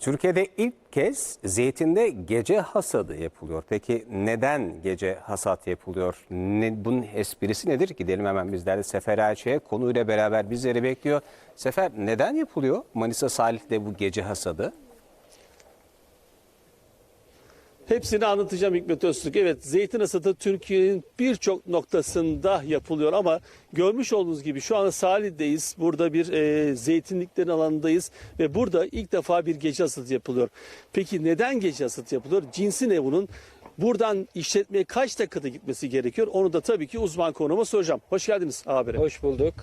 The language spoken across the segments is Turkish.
Türkiye'de ilk kez zeytinde gece hasadı yapılıyor. Peki neden gece hasat yapılıyor? Ne, bunun esprisi nedir? Gidelim hemen bizler de Sefer Elçi'ye konuyla beraber bizleri bekliyor. Sefer neden yapılıyor Manisa Salih'te bu gece hasadı? Hepsini anlatacağım Hikmet Öztürk. Evet zeytin hasadı Türkiye'nin birçok noktasında yapılıyor ama görmüş olduğunuz gibi şu anda Salih'deyiz. Burada bir e, zeytinliklerin alanındayız ve burada ilk defa bir gece hasadı yapılıyor. Peki neden gece hasadı yapılıyor? Cinsi ne bunun? Buradan işletmeye kaç dakikada gitmesi gerekiyor? Onu da tabii ki uzman konuğuma soracağım. Hoş geldiniz habere. Hoş bulduk.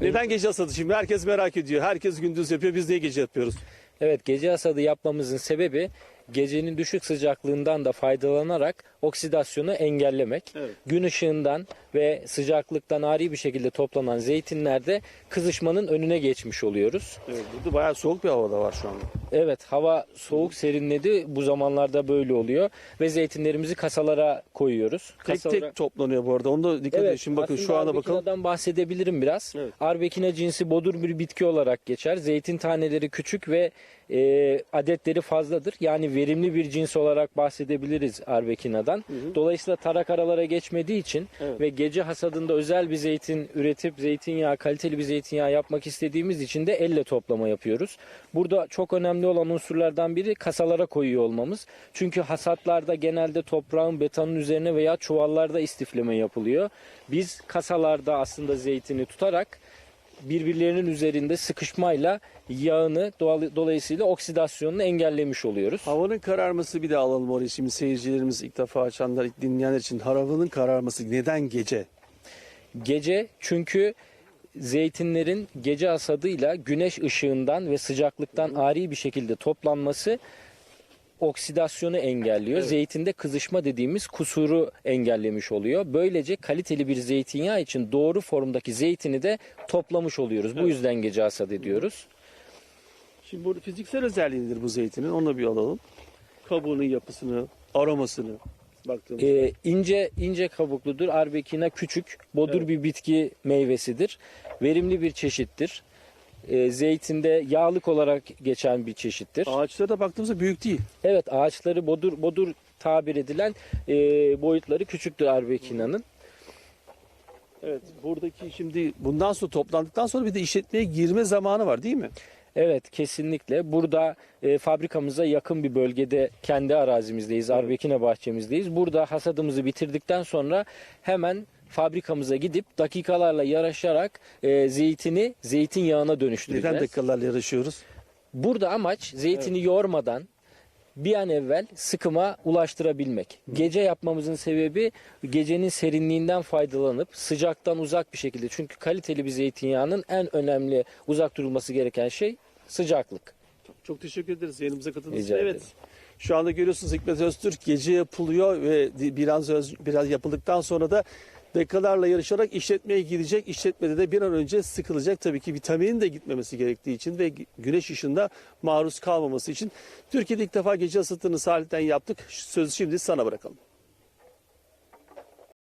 Neden gece hasadı? Şimdi herkes merak ediyor. Herkes gündüz yapıyor. Biz niye gece yapıyoruz? Evet gece hasadı yapmamızın sebebi gecenin düşük sıcaklığından da faydalanarak oksidasyonu engellemek. Evet. Gün ışığından ve sıcaklıktan ari bir şekilde toplanan zeytinlerde kızışmanın önüne geçmiş oluyoruz. Evet, burada bayağı soğuk bir havada var şu anda. Evet hava soğuk serinledi bu zamanlarda böyle oluyor ve zeytinlerimizi kasalara koyuyoruz. Tek Kasalara- tek toplanıyor bu arada. Onu da dikkat edin. Şimdi bakın şu anda bakalım. Bahsedebilirim biraz. Evet. Arbekina cinsi bodur bir bitki olarak geçer. Zeytin taneleri küçük ve e, adetleri fazladır. Yani verimli bir cins olarak bahsedebiliriz Arbekina'dan. Dolayısıyla tarak aralara geçmediği için Evet. ve gece hasadında özel bir zeytin üretip zeytinyağı, kaliteli bir zeytinyağı yapmak istediğimiz için de elle toplama yapıyoruz. Burada çok önemli olan unsurlardan biri kasalara koyuyor olmamız. Çünkü hasatlarda genelde toprağın betonun üzerine veya çuvallarda istifleme yapılıyor. Biz kasalarda aslında zeytini tutarak birbirlerinin üzerinde sıkışmayla yağını doğal- dolayısıyla oksidasyonunu engellemiş oluyoruz. Havanın kararması bir de alalım orayı. Şimdi seyircilerimiz ilk defa açanlar, ilk dinleyenler için havanın kararması neden gece? Gece çünkü zeytinlerin gece hasadıyla güneş ışığından ve sıcaklıktan ari bir şekilde toplanması oksidasyonu engelliyor. Evet. Zeytinde kızışma dediğimiz kusuru engellemiş oluyor. Böylece kaliteli bir zeytinyağı için doğru formdaki zeytini de toplamış oluyoruz. Bu Evet. yüzden gece hasat ediyoruz. Şimdi bu fiziksel özelliği nedir bu zeytinin? Onu da bir alalım. Kabuğunun yapısını, aromasını baktığımızda. Ee, ince ince kabukludur. Arbekina küçük, bodur Evet. bir bitki meyvesidir. Verimli bir çeşittir. Ee, zeytinde yağlık olarak geçen bir çeşittir. Ağaçlara da baktığımızda büyük değil. Evet ağaçları bodur bodur tabir edilen e, boyutları küçüktür arbekinanın. Evet. Buradaki şimdi bundan sonra toplandıktan sonra bir de işletmeye girme zamanı var değil mi? Evet kesinlikle. Burada e, fabrikamıza yakın bir bölgede kendi arazimizdeyiz. Evet. Arbekina bahçemizdeyiz. Burada hasadımızı bitirdikten sonra hemen fabrikamıza gidip dakikalarla yaraşarak e, zeytini zeytinyağına dönüştüreceğiz. Neden dakikalarla yarışıyoruz? Burada amaç zeytini yoğurmadan bir an evvel sıkıma ulaştırabilmek. Gece yapmamızın sebebi gecenin serinliğinden faydalanıp sıcaktan uzak bir şekilde. Çünkü kaliteli bir zeytinyağının en önemli uzak durulması gereken şey sıcaklık. Çok teşekkür ederiz yayınımıza katıldığınız için. Evet. Şu anda görüyorsunuz Hikmet Öztürk gece yapılıyor ve biraz öz- biraz yapıldıktan sonra da dakikalarla yarışarak işletmeye gidecek. İşletmede de bir an önce sıkılacak. Tabii ki vitaminin de gitmemesi gerektiği için ve güneş ışığında maruz kalmaması için. Türkiye'de ilk defa gece ısıtını Salih'ten yaptık. Sözü şimdi sana bırakalım.